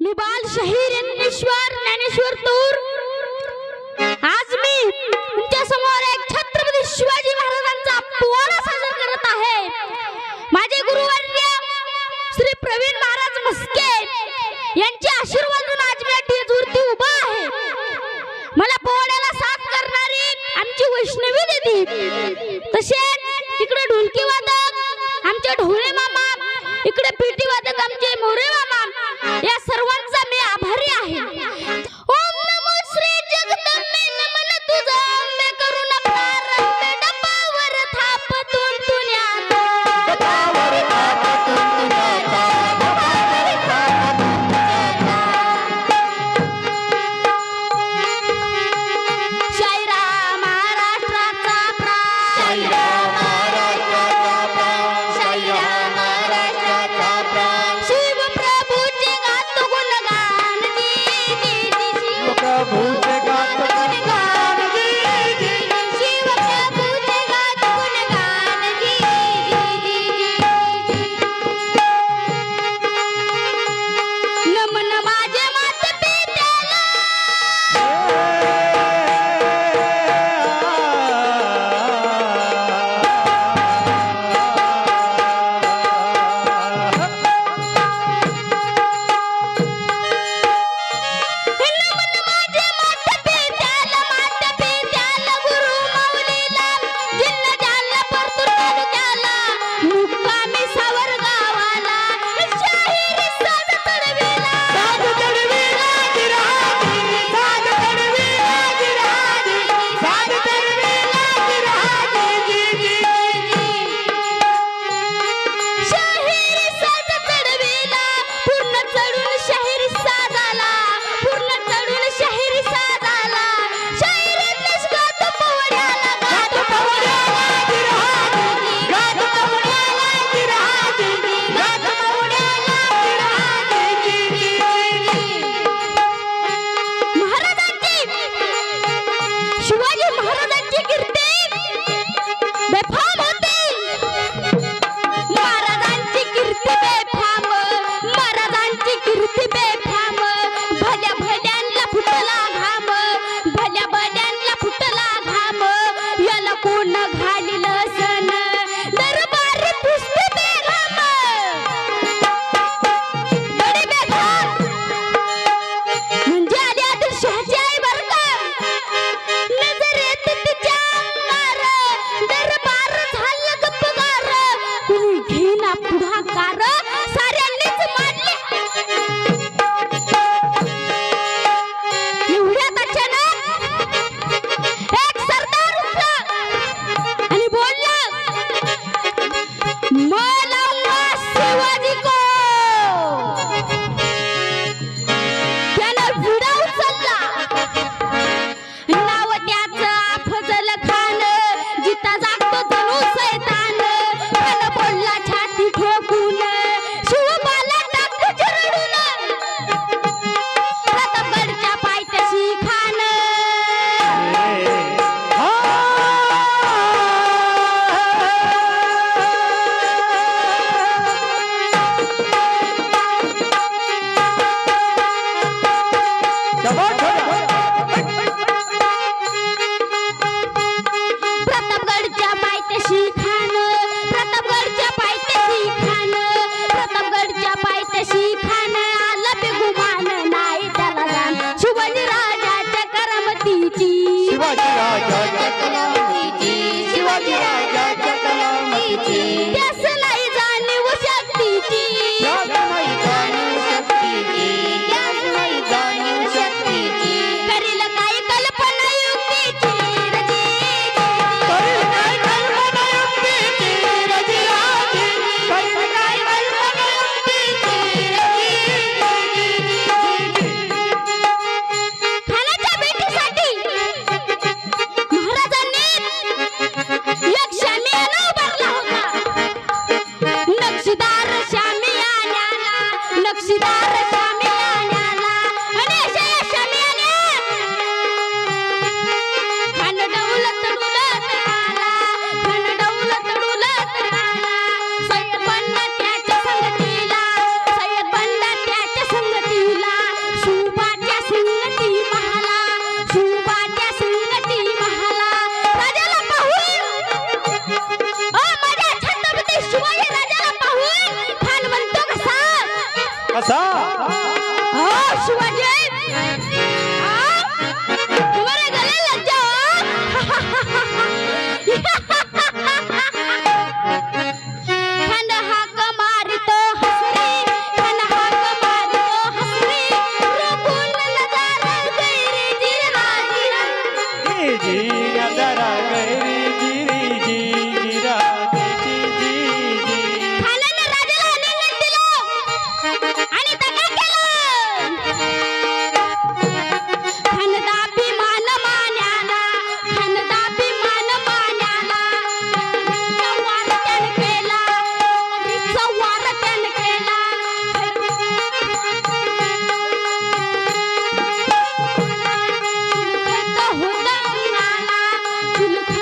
निबाल शहीर ज्ञानेश्वर ज्ञानेश्वर तूर. आज मी तुमच्यासमोर एक छत्रपती शिवाजी महाराजांचा पोवाडा सादर करत आहे. माझे गुरुवर्य श्री प्रवीण महाराज मस्के यांच्या आशीर्वादातून आज मी टीजवरती उभा आहे. मला पोवाड्याला साथ करणारी आमची वैष्णवी देवी तसेच इकडे ढोलकी वादक आमचे ढोले मामा इकडे पीटी আচ্ছা। दिल पे